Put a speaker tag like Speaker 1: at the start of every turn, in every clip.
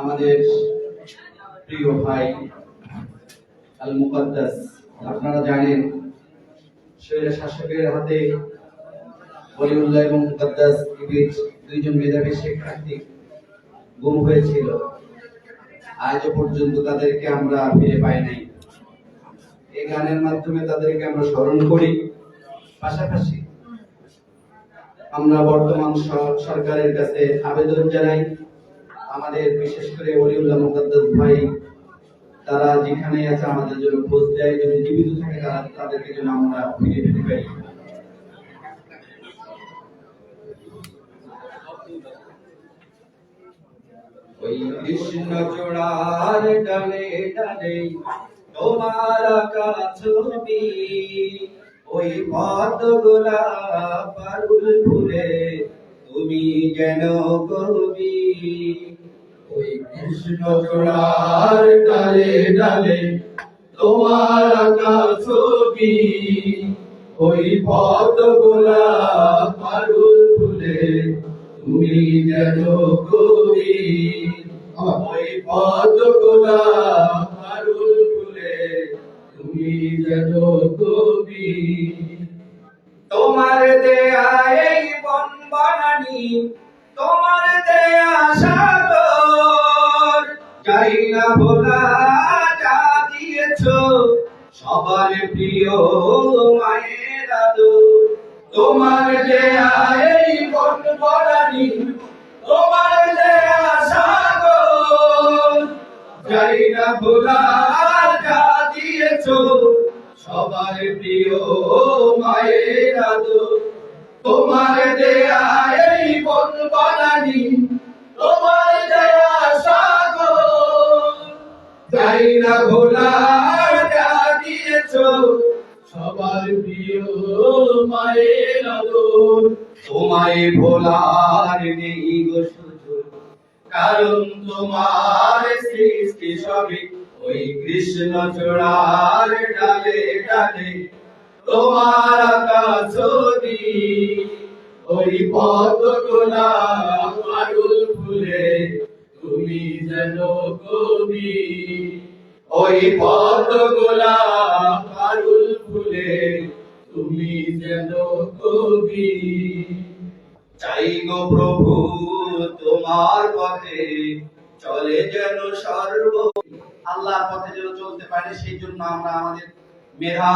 Speaker 1: আমাদের প্রিয় ভাই আল মুকদ্দাস আপনারা জানেন, শৈলা শাসকের হাতে বলিউল্লাহ এবং মুকদ্দাস ইবিজ দুইজন মেধাবী শিক্ষার্থী গুম হয়েছিল। আজ পর্যন্ত তাদেরকে আমরা ফিরে পাই নাই। এই গানের মাধ্যমে তাদেরকে আমরা স্মরণ করি। পাশাপাশি আমরা বর্তমান সরকারের কাছে আবেদন জানাই আমাদের বিশেষ করে অলিউল্লাহ মুকদ্দাস ভাই, তারা যেখানে আছে আমাদের জন্য খোঁজ দেয়, যদি জীবিত থাকে তারা তাদেরকে যেন আমরা ফিরে পেতে পারি। ওই কৃষ্ণ চূড়ার ডালে ডালে তোমার ছবি, ওই পদ্মগুলা পারুল ফুলে তুমি যেন কবি। ওই কৃষ্ণ ডালে ডালে তোমার আঁকা ছবি। ওই পদ্মগুলা পারুল ফুলে তুমি যেন কবি। ওই পদ্মগুলা পারুল ফুলে তুমি যেন কবি। তোমার দেয়া এই বন বানানি, তোমার দেয়া না ভোলা যা দিয়েছ, সবার প্রিয় মায়ের আদর। তোমার দেয়া এই বন বানানি তোমার যাই না ভোলা যা দিয়েছ, সবার প্রিয় মায়ের আদর। তোমার যাই না ভোলা যা দিয়েছ সবার প্রিয় মায়ের আদর। তোমায় ভোলার নেই গো সুযোগ। কারণ তোমার সৃষ্টি সবই ওই কৃষ্ণ চূড়ার ডালে ডালে তোমার আকাশ ওই পদ গোলা পারুল ফুলে তুমি যেন কবি ওই পদ গোলা পারুল ফুলে তুমি যেন কবি। চাই গো প্রভু তোমার পথে চলে যেন সর্ব। আল্লাহর পথে যেন চলতে পারে সেই জন্য আমরা আমাদের মেধা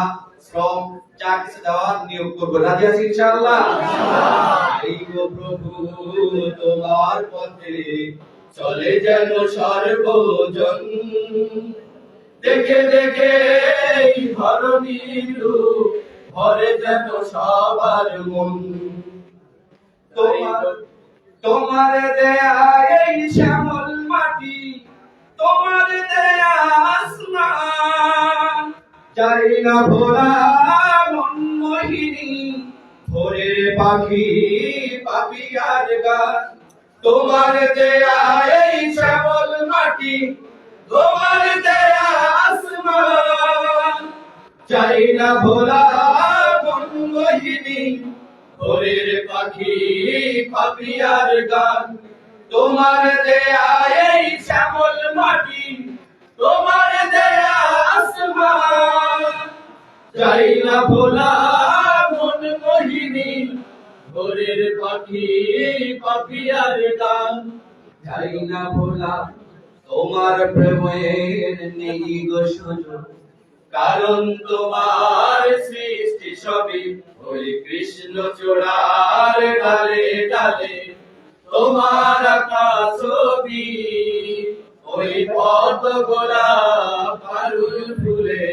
Speaker 1: শ্রম যা কিছু দেওয়ার নিয়োগ করব। রাজি আছি ইনশাআল্লাহ? গো প্রভু তোমার পথে চলে যেন সর্বজন। দেখে দেখে ধরণীর ভরে যেন সবার মন। তোমার তোমার এই শ্যামল মাটি, তোমার দেয়া যাই না ভোলা মন মোহিনী ভোরের পাখি পাপিয়ার গান তোমার দেয়া এই শ্যামল মাটি, তোমার দেয়া আসমান। চাই না ভোলা মোহিনী, ভোরের পাখি পাপিয়ার গান। তোমার দেয়া এই শ্যামল মাটি, তোমার দেয়া আসমান। যাই না ভোলা মন মোহিনী পাখি গান যাই না ভোলা, তোমার প্রেমের নেই গো সুযোগ কারণ তোমার সৃষ্টি সবই ওই কৃষ্ণ চূড়ার ডালে ডালে। তোমার আকাশ ছবি, ওই পদ গোলা পারুল ফুলে।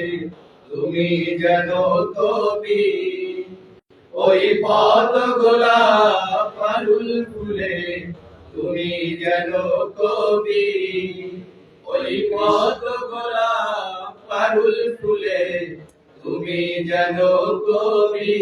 Speaker 1: তুমি যেন কবি ওই পথ গোলা পারুল ফুলে, তুমি যেন কবি। ওই পথ গোলা পারুল ফুলে, তুমি যেন কবি।